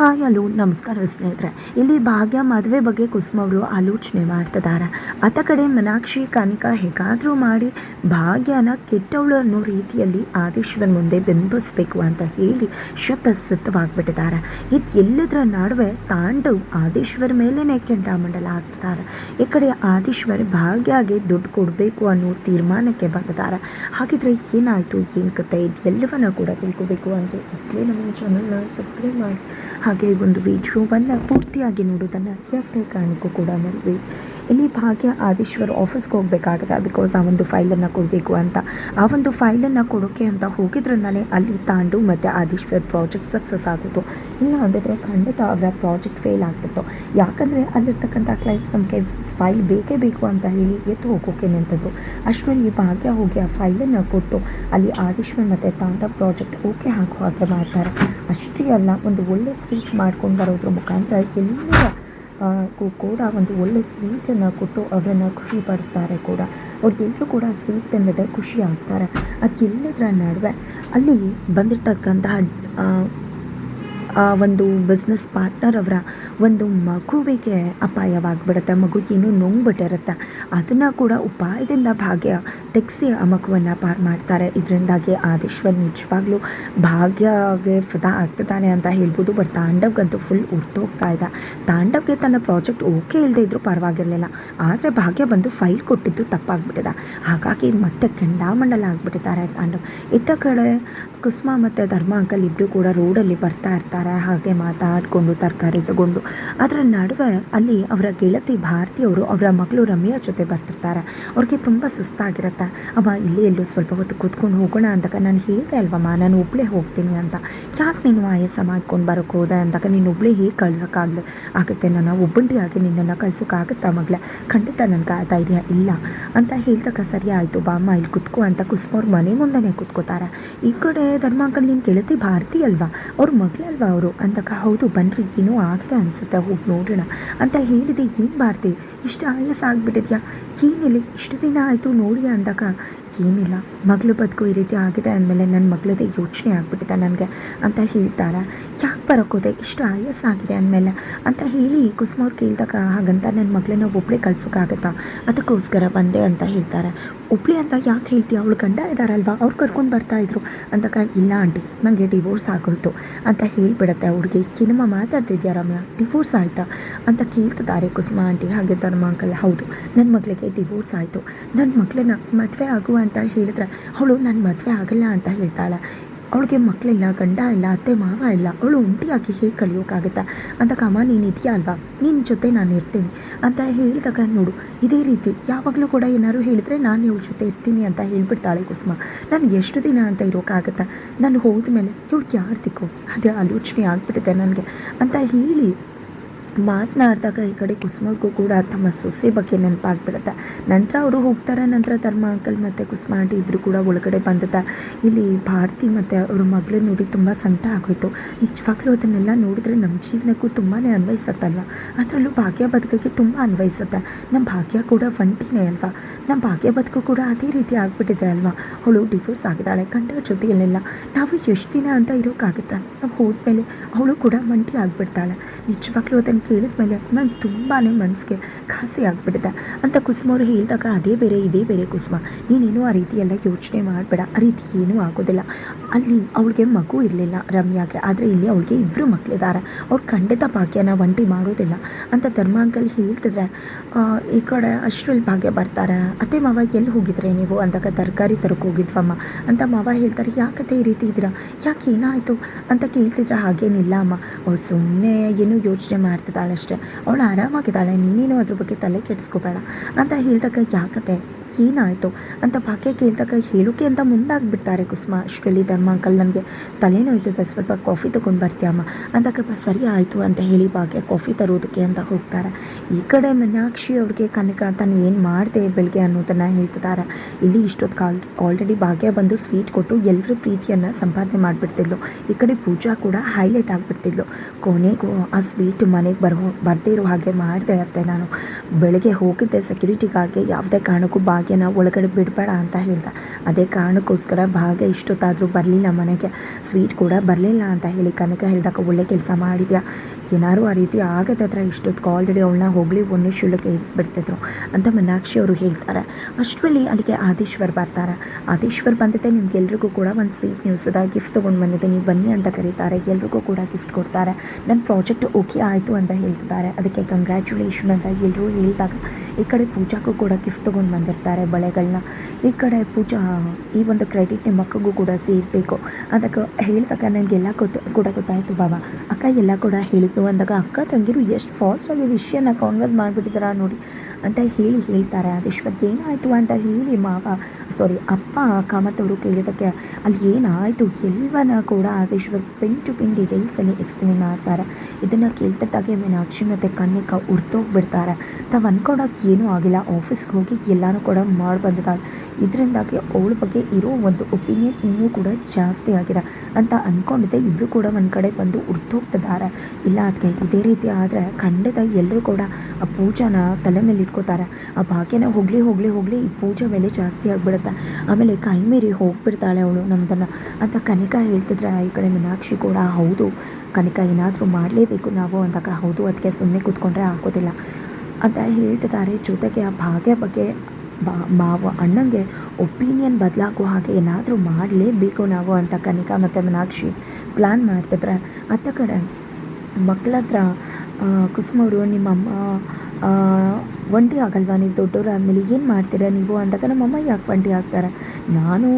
Hi hello ನಮಸ್ಕಾರ ಸ್ನೇಹಿತರೆ. ಇಲ್ಲಿ ಭಾಗ್ಯ, ಮದುವೆ ಬಗ್ಗೆ ಕುಸುಮ ಅವರು ಆಲೋಚನೆ ಮಾಡ್ತಿದ್ದಾರೆ. ಆತ ಕಡೆ ಮೀನಾಕ್ಷಿ, ಕನಿಕಾ ಹೇಗಾದರೂ ಮಾಡಿ ಭಾಗ್ಯನ ಕೆಟ್ಟವಳು ಅನ್ನೋ ರೀತಿಯಲ್ಲಿ ಆದೇಶವನ್ನು ಮುಂದೆ ಬಿಂಬಿಸ್ಬೇಕು ಅಂತ ಹೇಳಿ ಶತಸಿದ್ಧವಾಗಿಬಿಟ್ಟಿದ್ದಾರೆ ಇದು ಎಲ್ಲದರ ನಡುವೆ ತಾಂಡವ್ ಆದೇಶ್ವರ್ ಮೇಲೇ ಕೆಂಡಾಮಂಡಲ ಆಗ್ತಿದ್ದಾರೆ ಈ ಕಡೆ ಆದೇಶ್ವರ್ ಭಾಗ್ಯಗೆ ದುಡ್ಡು ಕೊಡಬೇಕು ಅನ್ನೋ ತೀರ್ಮಾನಕ್ಕೆ ಬಂದಿದ್ದಾರೆ. ಹಾಗಿದ್ರೆ ಏನಾಯಿತು, ಏನು ಕತೆ, ಇದು ಎಲ್ಲವನ್ನ ಕೂಡ ತಿಳ್ಕೊಬೇಕು ಅಂದರೆ ಇಲ್ಲೇ ನಮ್ಮ ಚಾನಲ್ನ ಸಬ್ಸ್ಕ್ರೈಬ್ ಮಾಡಿ. ಹಾಗೆ ಒಂದು ವಿಡಿಯೋವನ್ನು ಪೂರ್ತಿಯಾಗಿ ನೋಡೋದನ್ನು ಯಾವುದೇ ಕಾರಣಕ್ಕೂ ಕೂಡ ಮರಿಬೇಡಿ ಇಲ್ಲಿ ಭಾಗ್ಯ ಆದೇಶ್ವರ್ ಆಫೀಸ್ಗೆ ಹೋಗಬೇಕಾಗುತ್ತೆ ಬಿಕಾಸ್ ಆ ಒಂದು ಫೈಲನ್ನು ಕೊಡಬೇಕು ಅಂತ. ಆ ಒಂದು ಫೈಲನ್ನು ಕೊಡೋಕೆ ಅಂತ ಹೋಗಿದ್ರಿಂದಲೇ ಅಲ್ಲಿ ತಾಂಡು ಮತ್ತು ಆದೇಶ್ವರ್ ಪ್ರಾಜೆಕ್ಟ್ ಸಕ್ಸಸ್ ಆಗೋದು ಇಲ್ಲ ಅಂದಿದ್ರೆ ಖಂಡಿತ ಅವರ ಪ್ರಾಜೆಕ್ಟ್ ಫೇಲ್ ಆಗ್ತಿತ್ತು. ಯಾಕಂದರೆ ಅಲ್ಲಿರ್ತಕ್ಕಂಥ ಕ್ಲೈಂಟ್ಸ್ ನಮಗೆ ಫೈಲ್ ಬೇಕೇ ಬೇಕು ಅಂತ ಹೇಳಿ ಎತ್ತು ಹೋಗೋಕೆ ನಿಂತದ್ದು. ಅಷ್ಟರಲ್ಲಿ ಭಾಗ್ಯ ಹೋಗಿ ಆ ಫೈಲನ್ನು ಕೊಟ್ಟು ಅಲ್ಲಿ ಆದೇಶ್ವರ್ ಮತ್ತು ತಾಂಡ ಪ್ರಾಜೆಕ್ಟ್ ಓಕೆ ಹಾಕೋ ಹಾಗೆ ಮಾಡ್ತಾರೆ. ಅಷ್ಟೇ ಅಲ್ಲ, ಒಂದು ಒಳ್ಳೆ ಸ್ವೀಟ್ ಮಾಡ್ಕೊಂಡು ಬರೋದ್ರ ಮುಖಾಂತರ ಎಲ್ಲರ ಕೂಡ ಒಂದು ಒಳ್ಳೆ ಸ್ವೀಟನ್ನು ಕೊಟ್ಟು ಅವರನ್ನು ಖುಷಿ ಪಡಿಸ್ತಾರೆ ಕೂಡ ಅವ್ರಿಗೆಲ್ಲರೂ ಕೂಡ ಸ್ವೀಟ್ ತಿನ್ನದೆ ಖುಷಿ ಆಗ್ತಾರೆ. ಅದಕ್ಕೆಲ್ಲದರ ನಡುವೆ ಅಲ್ಲಿ ಬಂದಿರತಕ್ಕಂತಹ ಆ, ಒಂದು ಬಿಸ್ನೆಸ್ ಪಾರ್ಟ್ನರ್ ಅವರ ಒಂದು ಮಗುವಿಗೆ ಅಪಾಯವಾಗಿಬಿಡುತ್ತೆ. ಮಗು ಏನೋ ನೋಂಗ್ಬಿಟ್ಟಿರುತ್ತೆ. ಅದನ್ನು ಕೂಡ ಉಪಾಯದಿಂದ ಭಾಗ್ಯ ತೆಗೆಸಿ ಆ ಮಗುವನ್ನು ಪಾರ್ ಮಾಡ್ತಾರೆ. ಇದರಿಂದಾಗಿ ಆದೇಶ್ವರ್ ನಿಜವಾಗ್ಲೂ ಭಾಗ್ಯಗೆ ಫದಾ ಆಗ್ತಿದ್ದಾನೆ ಅಂತ ಹೇಳ್ಬೋದು. ಬಟ್ ತಾಂಡವ್ಗಂತೂ ಫುಲ್ ಉರ್ತೋಗ್ತಾ ಇದೆ. ತಾಂಡವ್ಗೆ ತನ್ನ ಪ್ರಾಜೆಕ್ಟ್ ಓಕೆ ಇಲ್ಲದೆ ಇದ್ರೂ ಪರವಾಗಿರಲಿಲ್ಲ. ಆದರೆ ಭಾಗ್ಯ ಬಂದು ಫೈಲ್ ಕೊಟ್ಟಿದ್ದು ತಪ್ಪಾಗ್ಬಿಟ್ಟಿದೆ. ಹಾಗಾಗಿ ಮತ್ತೆ ಕೆಂಡಾಮಂಡಲ ಆಗ್ಬಿಟ್ಟಿದ್ದಾರೆ ತಾಂಡವ್. ಇತ್ತ ಕಡೆ ಕುಸುಮ ಮತ್ತು ಧರ್ಮ ಅಂಕಲ್ ಇಬ್ಬರು ಕೂಡ ರೋಡಲ್ಲಿ ಬರ್ತಾ ಇರ್ತಾರೆ ಹಾಗೆ ಮಾತಾಡಿಕೊಂಡು, ತರಕಾರಿ ತಗೊಂಡು. ಅದರ ನಡುವೆ ಅಲ್ಲಿ ಅವರ ಗೆಳತಿ ಭಾರತಿ ಅವರು ಮಗಳು ರಮ್ಯಾ ಜೊತೆ ಬರ್ತಿರ್ತಾರೆ. ಅವ್ರಿಗೆ ತುಂಬ ಸುಸ್ತಾಗಿರುತ್ತೆ. ಅವ ಇಲ್ಲಿ ಎಲ್ಲೂ ಸ್ವಲ್ಪ ಹೊತ್ತು ಕೂತ್ಕೊಂಡು ಹೋಗೋಣ ಅಂದಾಗ ನಾನು ಹೇಳಿದೆ ಅಲ್ವಮ್ಮ ನಾನು ಒಬ್ಬಳೇ ಹೋಗ್ತೀನಿ ಅಂತ. ಯಾಕೆ ನೀನು ಆಯಾಸ ಮಾಡ್ಕೊಂಡು ಬರೋಕ್ಕೆ ಹೋದೆ ಅಂದಾಗ ನೀನು ಒಬ್ಬಳೇ ಹೇಗೆ ಕಳ್ಸೋಕ್ಕಾಗಲಿ? ಆಗುತ್ತೆ ನಾನು ಒಬ್ಬಂಟಿಯಾಗಿ ನಿನ್ನನ್ನು ಕಳ್ಸೋಕ್ಕಾಗುತ್ತಾ ಮಗಳ? ಖಂಡಿತ ನನಗೆ ಆ ಧೈರ್ಯ ಇಲ್ಲ ಅಂತ ಹೇಳ್ದಾಗ ಸರಿ ಆಯಿತು ಬಾಮ್ಮ ಇಲ್ಲಿ ಕುತ್ಕೋ ಅಂತ ಕುಸುಮವ್ರ ಮನೆ ಮುಂದೆನೇ ಕುತ್ಕೋತಾರೆ. ಈ ಕಡೆ ಧರ್ಮಾಂಕಲ್ ನಿನ್ನ ಗೆಳತಿ ಭಾರತಿ ಅಲ್ವಾ? ಅವ್ರ ಮಗಳಲ್ವಾ ಅವರು ಅಂದಾಗ ಹೌದು ಬನ್ರಿ, ಏನೋ ಆಗಿದೆ ಅನಿಸುತ್ತೆ? ಹೋಗಿ ನೋಡೋಣ. ಅಂತ ಹೇಳಿದೆ, ಏನು ಭಾರತಿ? ಇಷ್ಟು ಆಯಾಸ ಆಗಿಬಿಟ್ಟಿದ್ಯಾ? ಏನಿಲ್ಲ? ಇಷ್ಟು ದಿನ ಆಯಿತು ನೋಡಿ ಅಂದಾಗ. ಏನಿಲ್ಲ. ಮಗಳು ಬದುಕು ಈ ರೀತಿ ಆಗಿದೆ ಅಂದಮೇಲೆ ನನ್ನ ಮಗಳದೇ ಯೋಚನೆ ಆಗಿಬಿಟ್ಟಿದೆ ನನಗೆ, ಅಂತ ಹೇಳ್ತಾರೆ. ಯಾಕೆ ಬರೋಕ್ಕೋದೆ ಇಷ್ಟು ಆಯಾಸ ಆಗಿದೆ ಅಂದಮೇಲೆ? ಅಂತ ಹೇಳಿ ಕುಸುಮವ್ರು ಕೇಳಿದಾಗ, ಹಾಗಂತ ನನ್ನ ಮಗಳನ್ನ ಒಬ್ಬಳೇ ಕಳ್ಸೋಕ್ಕಾಗತ್ತಾ ಅದಕ್ಕೋಸ್ಕರ ಬಂದೆ, ಅಂತ ಹೇಳ್ತಾರೆ. ಒಬ್ಳಿ ಅಂತ ಯಾಕೆ ಹೇಳ್ತೀಯ ಅವಳು ಗಂಡ ಇದ್ದಾರಲ್ವಾ ಅವ್ರು ಕರ್ಕೊಂಡು ಬರ್ತಾ ಇದ್ರು. ಅಂದಾಗ, ಇಲ್ಲ ಆಂಟಿ ನನಗೆ ಡಿವೋರ್ಸ್ ಆಗೋಯ್ತು. ಅಂತ ಹೇಳ್ಬಿಡತ್ತೆ ಹುಡುಗಿ. ಸಿನಿಮಾ ಮಾತಾಡ್ತಿದ್ಯಾ ರಮ್ಯಾ? ಡಿವೋರ್ಸ್ ಆಯಿತಾ? ಅಂತ ಕೇಳ್ತಿದ್ದಾರೆ ಕುಸುಮ ಆಂಟಿ. ಹಾಗೆ ಧರ್ಮ ಅಂಕಲ್. ಹೌದು ನನ್ನ ಮಗಳಿಗೆ ಡಿವೋರ್ಸ್ ಆಯಿತು. ನನ್ನ ಮಗಳನ್ನ ಮದುವೆ ಆಗುವ ಅಂತ ಹೇಳಿದ್ರೆ ಅವಳು ನನ್ನ ಮದುವೆ ಆಗಲ್ಲ ಅಂತ ಹೇಳ್ತಾಳೆ. ಅವಳಿಗೆ ಮಕ್ಕಳಿಲ್ಲ, ಗಂಡ ಇಲ್ಲ, ಅತ್ತೆ, ಮಾವ ಇಲ್ಲ, ಅವಳು ಒಂಟಿಯಾಗಿ ಹೇಗೆ ಕಳಿಯೋಕ್ಕಾಗುತ್ತಾ ಅಂತ ಕಾಮ, ನೀನು ಇದೆಯಾ ಅಲ್ವಾ? ನಿನ್ನ ಜೊತೆ ನಾನು ಇರ್ತೀನಿ ಅಂತ ಹೇಳಿದಾಗ, ನೋಡು, ಇದೇ ರೀತಿ ಯಾವಾಗಲೂ ಕೂಡ ಏನಾದ್ರು ಹೇಳಿದ್ರೆ ನಾನು ಇವಳ ಜೊತೆ ಇರ್ತೀನಿ ಅಂತ ಹೇಳಿಬಿಡ್ತಾಳೆ ಕುಸುಮ. ನಾನು ಎಷ್ಟು ದಿನ ಅಂತ ಇರೋಕ್ಕಾಗತ್ತಾ ನಾನು ಹೋದ ಮೇಲೆ ಇವಳಿಗೆ ಯಾರು ದಿಕ್ಕು? ಅದೇ ಆಲೋಚನೆ ಆಗಿಬಿಟ್ಟಿದೆ ನನಗೆ ಅಂತ ಹೇಳಿ ಮಾತನಾಡಿದಾಗ ಈ ಕಡೆ ಕುಸುಮಗೂ ಕೂಡ ತಮ್ಮ ಸೊಸೆ ಬಗ್ಗೆ ನೆನಪಾಗ್ಬಿಡುತ್ತೆ. ನಂತರ ಅವರು ಹೋಗ್ತಾರೆ, ನಂತರ ಧರ್ಮ ಅಂಕಲ್ ಮತ್ತು ಕುಸುಮ ಆಂಟಿ ಇಬ್ಬರು ಕೂಡ ಒಳಗಡೆ ಬಂದಿದ್ದ ಇಲ್ಲಿ ಭಾರತಿ ಮತ್ತು ಅವ್ರ ಮಗಳು ನೋಡಿ ತುಂಬ ಸಂಕಟ ಆಗೋಯ್ತು. ನಿಜವಾಗ್ಲೂ ಅದನ್ನೆಲ್ಲ ನೋಡಿದ್ರೆ ನಮ್ಮ ಜೀವನಕ್ಕೂ ತುಂಬಾ ಅನ್ವಯಿಸುತ್ತಲ್ವ? ಅದರಲ್ಲೂ ಭಾಗ್ಯ ಬದುಕಿಗೆ ತುಂಬ ಅನ್ವಯಿಸುತ್ತೆ. ನಮ್ಮ ಭಾಗ್ಯ ಕೂಡ ಒಂಟಿನೇ ಅಲ್ವಾ? ನಮ್ಮ ಭಾಗ್ಯ ಬದುಕು ಕೂಡ ಅದೇ ರೀತಿ ಆಗಿಬಿಟ್ಟಿದೆ ಅಲ್ವಾ? ಅವಳು ಡಿವೋರ್ಸ್ ಆಗಿದ್ದಾಳೆ ಗಂಡ ಜೊತೆಯಲ್ಲೆಲ್ಲ. ನಾವು ಎಷ್ಟು ದಿನ ಅಂತ ಇರೋಕ್ಕಾಗುತ್ತೆ? ನಾವು ಹೋದ್ಮೇಲೆ ಅವಳು ಕೂಡ ಒಂಟಿ ಆಗಿಬಿಡ್ತಾಳೆ. ನಿಜವಾಗ್ಲೂ ಅದನ್ನು ಕೇಳಿದ್ಮೇಲೆ ನಂಗೆ ತುಂಬಾ ಮನಸ್ಸಿಗೆ ಖಾಸಿ ಆಗಿಬಿಟ್ಟಿದೆ. ಅಂತ ಕುಸುಮವ್ರು ಹೇಳಿದಾಗ ಅದೇ ಬೇರೆ, ಇದೇ ಬೇರೆ ಕುಸುಮ. ನೀನೇನು ಆ ರೀತಿ ಎಲ್ಲ ಯೋಚನೆ ಮಾಡಬೇಡ. ಆ ರೀತಿ ಏನೂ ಆಗೋದಿಲ್ಲ. ಅಲ್ಲಿ ಅವಳಿಗೆ ಮಗು ಇರಲಿಲ್ಲ ರಮ್ಯಾಗೆ. ಆದರೆ ಇಲ್ಲಿ ಅವಳಿಗೆ ಇಬ್ಬರು ಮಕ್ಕಳಿದ್ದಾರೆ ಅವ್ರು ಖಂಡಿತ ಭಾಗ್ಯನ ಒಂಟಿ ಮಾಡೋದಿಲ್ಲ. ಅಂತ ಧರ್ಮಾಂಕಲ್ ಹೇಳ್ತಿದ್ರೆ ಈ ಕಡೆ ಅಷ್ಟರಲ್ಲಿ ಭಾಗ್ಯ ಬರ್ತಾರೆ. ಅತ್ತೆ ಮಾವ ಎಲ್ಲಿ ಹೋಗಿದ್ರೆ ನೀವು? ಅಂದಾಗ ತರಕಾರಿ ತರಕ್ಕೆ ಹೋಗಿದ್ವಮ್ಮ. ಅಂತ ಮಾವ ಹೇಳ್ತಾರೆ, ಯಾಕತ್ತೆ ಈ ರೀತಿ ಇದ್ದೀರಾ? ಯಾಕೆ ಏನಾಯಿತು? ಅಂತ ಕೇಳ್ತಿದ್ರೆ, ಹಾಗೇನಿಲ್ಲ ಅಮ್ಮ. ಅವಳು ಸುಮ್ಮನೆ ಏನು ಯೋಚನೆ ಮಾಡ್ತಿದ್ದಾಳೆ ಅಷ್ಟೇ. ಅವಳು ಆರಾಮಾಗಿದ್ದಾಳೆ, ನೀನೇನು ಅದ್ರ ಬಗ್ಗೆ ತಲೆ ಕೆಡಿಸ್ಕೋಬೇಡ. ಅಂತ ಹೇಳ್ದಾಗ ಯಾಕತೆ ಏನಾಯಿತು? ಅಂತ ಭಾಗ್ಯ ಕೇಳಿದಾಗ ಹೇಳೋಕೆ ಅಂತ ಮುಂದಾಗ್ಬಿಡ್ತಾರೆ ಕುಸುಮ. ಅಷ್ಟರಲ್ಲಿ ಧರ್ಮ ಅಂಕಲ್ ನನಗೆ ತಲೆನೋಯ್ತದೆ, ಸ್ವಲ್ಪ ಕಾಫಿ ತೊಗೊಂಡು ಬರ್ತೀಯಮ್ಮ. ಅಂದಾಗ ಸರಿ ಆಯಿತು ಅಂತ ಹೇಳಿ ಭಾಗ್ಯ ಕಾಫಿ ತರೋದಕ್ಕೆ ಅಂತ ಹೋಗ್ತಾರೆ. ಈ ಕಡೆ ಮೀನಾಕ್ಷಿ ಅವ್ರಿಗೆ ಕನಕ ತಾನು ಏನು ಮಾಡಿದೆ ಬೆಳಗ್ಗೆ ಅನ್ನೋದನ್ನು ಹೇಳ್ತಿದ್ದಾರೆ ಇಲ್ಲಿ ಇಷ್ಟೊತ್ತು ಕಾಲ್ ಆಲ್ರೆಡಿ ಭಾಗ್ಯ ಬಂದು ಸ್ವೀಟ್ ಕೊಟ್ಟು ಎಲ್ಲರೂ ಪ್ರೀತಿಯನ್ನು ಸಂಪಾದನೆ ಮಾಡಿಬಿಡ್ತಿದ್ಲು. ಈ ಕಡೆ ಪೂಜಾ ಕೂಡ ಹೈಲೈಟ್ ಆಗಿಬಿಡ್ತಿದ್ಲು. ಕೊನೆಗೂ ಆ ಸ್ವೀಟ್ ಮನೆಗೆ ಬರೋ ಬರದೇ ಇರೋ ಹಾಗೆ ಮಾಡಿದೆ ಅತ್ತೆ. ನಾನು ಬೆಳಗ್ಗೆ ಹೋಗಿದ್ದೆ. ಸೆಕ್ಯೂರಿಟಿ ಗಾರ್ಡ್ಗೆ ಯಾವುದೇ ಕಾರಣಕ್ಕೂ ಭಾಗ್ಯನ ಒಳಗಡೆ ಬಿಡಬೇಡ ಅಂತ ಹೇಳ್ದ. ಅದೇ ಕಾರಣಕ್ಕೋಸ್ಕರ ಭಾಗ್ಯ ಇಷ್ಟೊತ್ತಾದರೂ ಬರಲಿಲ್ಲ ಮನೆಗೆ. ಸ್ವೀಟ್ ಕೂಡ ಬರಲಿಲ್ಲ ಅಂತ ಹೇಳಿ ಕನಕ ಹೇಳಿದಾಗ ಒಳ್ಳೆ ಕೆಲಸ ಮಾಡಿದ್ಯಾ? ಏನಾರು ಆ ರೀತಿ ಆಗತ್ತೆ ಹತ್ರ ಇಷ್ಟೊತ್ತು ಆಲ್ರೆಡಿ ಅವಳನ್ನ ಹೋಗಲಿ ಒಂದೇ ಶುಲ್ಕ ಇರಿಸ್ಬಿಡ್ತಿದ್ರು ಅಂತ ಮೀನಾಕ್ಷಿ ಅವರು ಹೇಳ್ತಾರೆ. ಅಷ್ಟರಲ್ಲಿ ಅಲ್ಲಿಗೆ ಆದೀಶ್ವರ್ ಬರ್ತಾರೆ. ಆದೀಶ್ವರ್ ಬಂದಿದ್ದೆ. ನಿಮ್ಗೆಲ್ರಿಗೂ ಕೂಡ ಒಂದು ಸ್ವೀಟ್ ನ್ಯೂಸ್ ಗಿಫ್ಟ್ ತೊಗೊಂಡು ಬಂದಿದ್ದೆ ನೀವು ಬನ್ನಿ ಅಂತ ಕರೀತಾರೆ. ಎಲ್ರಿಗೂ ಕೂಡ ಗಿಫ್ಟ್ ಕೊಡ್ತಾರೆ. ನನ್ನ ಪ್ರಾಜೆಕ್ಟ್ ಓಕೆ ಆಯಿತು ಅಂತ ಹೇಳ್ತಿದ್ದಾರೆ. ಅದಕ್ಕೆ ಕಂಗ್ರ್ಯಾಚುಲೇಷನ್ ಅಂತ ಎಲ್ಲರೂ ಹೇಳಿದಾಗ ಈ ಕಡೆ ಪೂಜಾಕ್ಕೂ ಕೂಡ ಗಿಫ್ಟ್ ತೊಗೊಂಡು ಬಂದಿರ್ತಾರೆ ಬಳೆಗಳನ್ನ ಈ ಕಡೆ ಪೂಜಾ, ಈ ಒಂದು ಕ್ರೆಡಿಟ್ ನಿಮ್ಮ ಅಕ್ಕಗೂ ಕೂಡ ಸೇರಬೇಕು. ಅದಕ್ಕೆ ಹೇಳಿದಾಗ ನನಗೆಲ್ಲ ಗೊತ್ತು, ಕೂಡ ಗೊತ್ತಾಯಿತು ಬಾಬಾ. ಅಕ್ಕ ಎಲ್ಲ ಕೂಡ ಹೇಳಿದ್ದು ಅಂದಾಗ ಅಕ್ಕ ತಂಗಿರು ಎಷ್ಟು ಫಾಸ್ಟಾಗಿ ವಿಷಯನ ಕಾನ್ವರ್ಸ್ ಮಾಡಿಬಿಟ್ಟಿದಾರ ನೋಡಿ ಅಂತ ಹೇಳಿ ಹೇಳ್ತಾರೆ. ಆದೇಶ್ವರ್, ಏನಾಯಿತು ಅಂತ ಹೇಳಿ ಮಾವ. ಸಾರಿ ಅಪ್ಪ ಕಾಮತ್ತವರು ಕೇಳಿದ್ದಕ್ಕೆ ಅಲ್ಲಿ ಏನಾಯಿತು? ಎಲ್ಲವನ್ನ ಕೂಡ ಆದೇಶ್ವರ್ ಪಿನ್ ಟು ಪಿನ್ ಡೀಟೇಲ್ಸಲ್ಲಿ ಎಕ್ಸ್ಪ್ಲೇನ್ ಮಾಡ್ತಾರೆ. ಇದನ್ನು ಕೇಳ್ತಿದ್ದಾಗೆ ಮೀನಾಕ್ಷಿ ಮತ್ತು ಕನ್ನಿಕಾ ಉರ್ತೋಗ್ಬಿಡ್ತಾರೆ ತಾವು ಅನ್ಕೊಡೋಕೆ ಏನೂ ಆಗಿಲ್ಲ. ಆಫೀಸ್ಗೆ ಹೋಗಿ ಎಲ್ಲನೂ ಕೂಡ ಮಾಡಿ ಬಂದಿದ್ದಾಳೆ ಇದರಿಂದಾಗಿ ಅವಳ ಬಗ್ಗೆ ಇರೋ ಒಂದು ಒಪಿನಿಯನ್ ಇನ್ನೂ ಕೂಡ ಜಾಸ್ತಿ ಆಗಿದೆ. ಅಂತ ಅಂದ್ಕೊಂಡಿದ್ದೆ ಇಬ್ಬರು ಕೂಡ ಒಂದು ಕಡೆ ಬಂದು ಉರ್ತೋಗ್ತಿದ್ದಾರೆ ಇಲ್ಲ ಅದಕ್ಕೆ ಇದೇ ರೀತಿ ಆದರೆ ಖಂಡಿತ ಎಲ್ಲರೂ ಕೂಡ ಆ ಪೂಜಾನ ತಲೆ ಮೇಲೆ ಇಟ್ಕೋತಾರೆ. ಆ ಭಾಗ್ಯನ ಹೋಗಲಿ ಹೋಗಲಿ ಹೋಗಲಿ ಈ ಪೂಜೆ ಮೇಲೆ ಜಾಸ್ತಿ ಆಗಿಬಿಡುತ್ತೆ. ಆಮೇಲೆ ಕೈ ಮೀರಿ ಹೋಗ್ಬಿಡ್ತಾಳೆ ಅವಳು ನಮ್ಮದನ್ನು ಅಂತ ಕನಿಕಾ ಹೇಳ್ತಿದ್ರೆ, ಈ ಕಡೆ ಮೀನಾಕ್ಷಿ ಕೂಡ ಹೌದು. ಕನಿಕಾ ಏನಾದರೂ ಮಾಡಲೇಬೇಕು ನಾವು ಅಂದಾಗ, ಹೌದು. ಅದಕ್ಕೆ ಸುಮ್ಮನೆ ಕೂತ್ಕೊಂಡ್ರೆ ಆಗೋದಿಲ್ಲ. ಅಂತ ಹೇಳ್ತಿದ್ದಾರೆ. ಜೊತೆಗೆ ಆ ಭಾಗ್ಯ ಬಗ್ಗೆ ಮಾವ ಅಣ್ಣಂಗೆ ಒಪಿನಿಯನ್ ಬದಲಾಗೋ ಹಾಗೆ ಏನಾದರೂ ಮಾಡಲೇಬೇಕು ನಾವು ಅಂತ ಕನಿಕಾ ಮತ್ತು ಮೀನಾಕ್ಷಿ ಪ್ಲ್ಯಾನ್ ಮಾಡ್ತಿದ್ರೆ. ಅತ್ತ ಕಡೆ ಮಕ್ಕಳ ಹತ್ರ ಕುಸುಮವರು, ನಿಮ್ಮಮ್ಮ ಒಂಟಿ ಆಗಲ್ವಾ? ನೀವು ದೊಡ್ಡವರು ಆದಮೇಲೆ ಏನು ಮಾಡ್ತೀರಾ ನೀವು? ಅಂದಾಗ ನಮ್ಮಮ್ಮ ಯಾಕೆ ಒಂಟಿ ಆಗ್ತಾರೆ? ನಾನು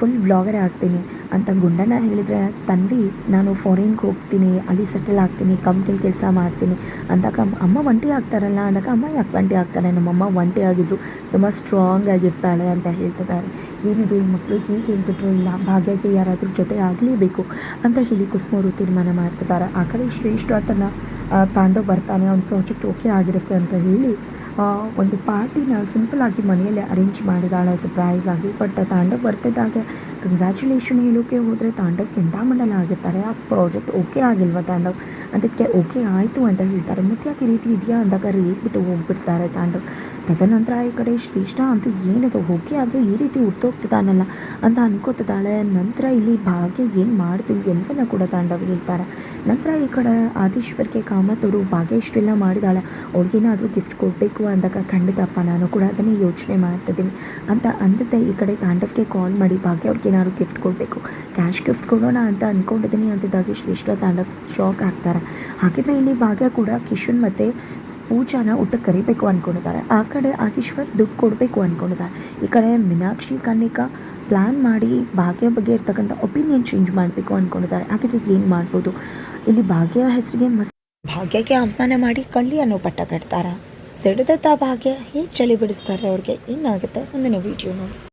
ಫುಲ್ ಬ್ಲಾಗರ್ ಆಗ್ತೀನಿ ಅಂತ ಗುಂಡಣ್ಣ ಹೇಳಿದರೆ ತನ್ವಿ ನಾನು ಫಾರಿನ್ಗೆ ಹೋಗ್ತೀನಿ, ಅಲ್ಲಿ ಸೆಟಲ್ ಆಗ್ತೀನಿ ಕಂಪ್ನಿಲಿ ಕೆಲಸ ಮಾಡ್ತೀನಿ. ಅಂದಾಗ, ಅಮ್ಮ- ಒಂಟಿ ಆಗ್ತಾರಲ್ಲ? ಅಂದಾಗ, ಅಮ್ಮ ಯಾಕೆ ಒಂಟಿ ಆಗ್ತಾರೆ ನಮ್ಮಮ್ಮ ಒಂಟಿ ಆಗಿದ್ರು, ತುಂಬ ಸ್ಟ್ರಾಂಗ್ ಆಗಿರ್ತಾಳೆ ಅಂತ ಹೇಳ್ತಿದ್ದಾರೆ. ಏನಿದು, ಈ ಮಕ್ಕಳು ಹೀಗೆ ಹೇಳ್ಬಿಟ್ರು, ಇಲ್ಲ, ಭಾಗ್ಯಕ್ಕೆ ಯಾರಾದರೂ ಜೊತೆ ಆಗಲೇಬೇಕು ಅಂತ ಹೇಳಿ ಕುಸುಮವರು ತೀರ್ಮಾನ ಮಾಡ್ತಿದ್ದಾರೆ. ಆ ಕಡೆ ಶ್ರೇಷ್ಠ ಆತನ ತಾಂಡವ್ ಬರ್ತಾನೆ, ಅವ್ನ ಪ್ರಾಜೆಕ್ಟ್ ಓಕೆ ಆಗಿರುತ್ತೆ ಅಂತ ಹೇಳಿ ಒಂದು ಪಾರ್ಟಿನ ಸಿಂಪಲ್ ಆಗಿ ಮನೆಯಲ್ಲೇ ಅರೇಂಜ್ ಮಾಡಿದಾಳೆ ಸರ್ಪ್ರೈಸ್ ಆಗಿ ಬಟ್ ತಾಂಡವ್ ಬರ್ತಿದ್ದಾಗ ಕಂಗ್ರ್ಯಾಚುಲೇಷನ್ ಹೇಳೋಕೆ ಹೋದರೆ ತಾಂಡವ್ ಕೆಂಡಾಮಂಡಲ ಆಗಿರ್ತಾರೆ. ಆ ಪ್ರಾಜೆಕ್ಟ್ ಓಕೆ ಆಗಿಲ್ವ ತಾಂಡವ್? ಅದಕ್ಕೆ ಓಕೆ ಆಯಿತು ಅಂತ ಹೇಳ್ತಾರೆ. ಮತ್ತೆ ಯಾಕೆ ರೀತಿ ಇದೆಯಾ ಅಂದಾಗ ರೇಗ್ಬಿಟ್ಟು ಹೋಗ್ಬಿಡ್ತಾರೆ ತಾಂಡವ್. ತದನಂತರ ಈ ಕಡೆ ಶ್ರೇಷ್ಠ ಅಂತೂ ಏನದು ಓಕೆ ಆದರೂ ಈ ರೀತಿ ಹುಟ್ಟೋಗ್ತಿದ್ದಾನಲ್ಲ ಅಂತ ಅನ್ಕೋತಿದ್ದಾಳೆ. ನಂತರ ಇಲ್ಲಿ ಭಾಗ್ಯ ಏನು ಮಾಡ್ತು ಎಲ್ಲವನ್ನ ಕೂಡ ತಾಂಡವ್ ಹೇಳ್ತಾರೆ. ನಂತರ ಈ ಕಡೆ ಆದೀಶ್ವರ್ಗೆ ಕಾಮತ್ ಅವರು ಭಾಗ್ಯ ಇಷ್ಟೆಲ್ಲ ಮಾಡಿದಾಳೆ. ಅವ್ರಿಗೇನಾದರೂ ಗಿಫ್ಟ್ ಕೊಡಬೇಕು ಅಂದಾಗ ಖಂಡಿತಪ್ಪ ನಾನು ಕೂಡ ಅದನ್ನೇ ಯೋಚನೆ ಮಾಡ್ತಿದ್ದೀನಿ. ಅಂತ ಅಂದಿದ್ದೆ. ಈ ಕಡೆ ತಾಂಡವ್ಗೆ ಕಾಲ್ ಮಾಡಿ, ಭಾಗ್ಯ ಅವ್ರಿಗೆ ಏನಾದ್ರು ಗಿಫ್ಟ್ ಕೊಡಬೇಕು. ಕ್ಯಾಶ್ ಗಿಫ್ಟ್ ಕೊಡೋಣ ಅಂತ ಅಂದ್ಕೊಂಡಿದ್ದೀನಿ ಅಂತಿದ್ದಾಗ ಶ್ರೇಷ್ಠ ತಾಂಡವ್ ಶಾಕ್ ಆಗ್ತಾರೆ. ಹಾಗಿದ್ರೆ ಇಲ್ಲಿ ಭಾಗ್ಯ ಕೂಡ ಕಿಶನ್ ಮತ್ತು ಪೂಜಾನ ಊಟಕ್ಕೆ ಕರಿಬೇಕು ಅಂದ್ಕೊಂಡಿದ್ದಾರೆ ಆ ಕಡೆ ಆಗೀಶ್ವರ್ ದುಡ್ಡು ಕೊಡಬೇಕು ಅಂದ್ಕೊಂಡಿದ್ದಾರೆ ಈ ಕಡೆ ಮೀನಾಕ್ಷಿ ಕನ್ನಿಕಾ ಪ್ಲ್ಯಾನ್ ಮಾಡಿ ಭಾಗ್ಯ ಬಗ್ಗೆ ಇರ್ತಕ್ಕಂಥ ಒಪಿನಿಯನ್ ಚೇಂಜ್ ಮಾಡಬೇಕು ಅಂದ್ಕೊಂಡಿದ್ದಾರೆ ಹಾಗಿದ್ರೆ ಏನು ಮಾಡ್ಬೋದು? ಇಲ್ಲಿ ಭಾಗ್ಯ ಹೆಸರಿಗೆ ಮಸ್ ಭಾಗ್ಯಕ್ಕೆ ಅಪಮಾನ ಮಾಡಿ ಕಳ್ಳಿ ಅನ್ನೋ ಪಟ್ಟ ಕಟ್ತಾರ? ಸಿಡಿದತ್ತ ಭಾಗ್ಯ ಹೇಗೆ ಚಳಿ ಬಿಡಿಸ್ತಾರೆ ಅವ್ರಿಗೆ. ಏನಾಗುತ್ತೆ ಮುಂದಿನ ವಿಡಿಯೋ ನೋಡಿ.